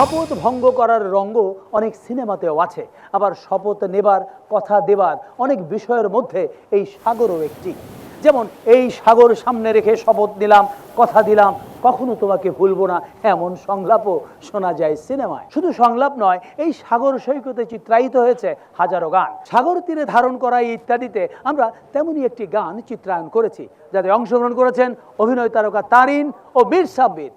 শপথ ভঙ্গ করার রঙ্গ অনেক সিনেমাতেও আছে। আবার শপথ নেবার, কথা দেবার অনেক বিষয়ের মধ্যে এই সাগরও একটি। যেমন, এই সাগর সামনে রেখে শপথ নিলাম, কথা দিলাম, কখনো তোমাকে ভুলবো না। এমন সংলাপও শোনা যায় সিনেমায়। শুধু সংলাপ নয়, এই সাগর সৈকতে চিত্রায়িত হয়েছে হাজারো গান। সাগর তীরে ধারণ করা ইত্যাদিতে আমরা তেমনই একটি গান চিত্রায়ন করেছি, যাতে অংশগ্রহণ করেছেন অভিনয় তারকা তারিন ও বীর সাব্বির।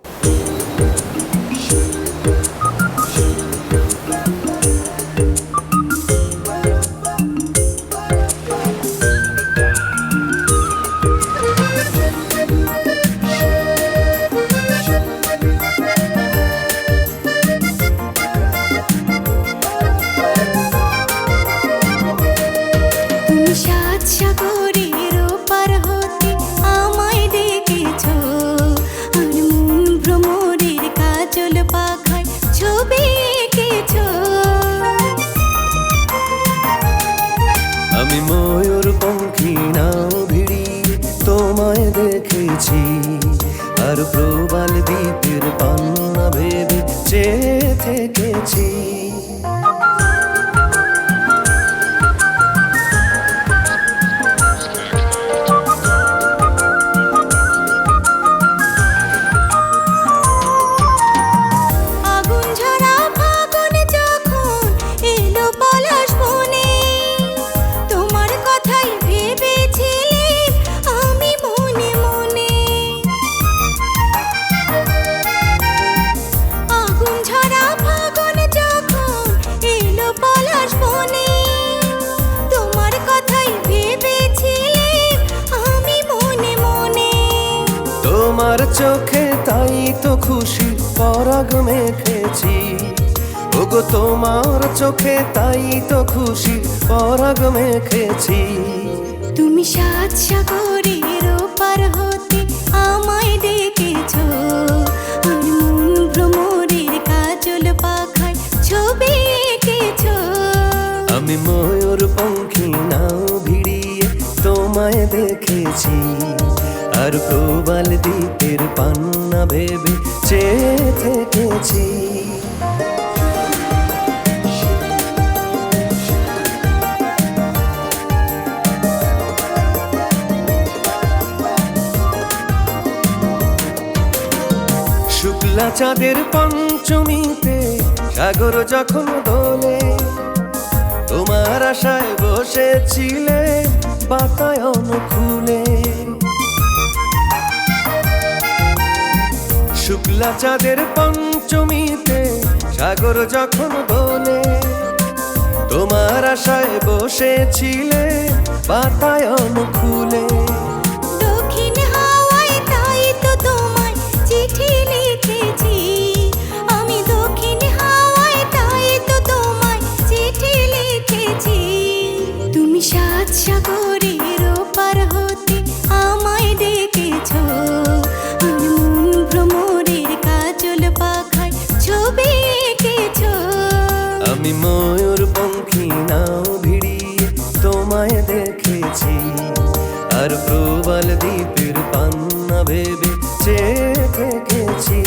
আমি ময়ূর পঙ্খী নাও ভিড়ি তোমায় দেখেছি। আর প্রবাল দ্বীপের পান্না ভেবে চেয়ে থেকেছি। তোমার চোখে তাই তো খুশি পরাগ মেখেছি। ওগো তোমার চোখে তাই তো খুশি পরাগ মেখেছি। তুমি সাত সাগরের ওপার হতে আমায় ডেকেছ মন ভ্রমরের কাজল পাখায় ছবি এঁকেছ। আমি ময়ূর পঙ্খী নাও ভিড়িয়ে তোমায় দেখেছি। আর প্রবাল দ্বীপের পান্না ভেবে চেয়ে থেকেছি। শুক্লা চাঁদের পঞ্চমীতে সাগর যখন দোলে, তোমার আশায় বসেছিলে বাতায়ন খুলে। শুক্লা চাঁদের পঞ্চমীতে সাগর যখন দোলে তোমার আশায় বসেছিলে বাতায়ন খুলে। প্রবাল দ্বীপের পান্না ভেবে চেয়ে থেকেছি।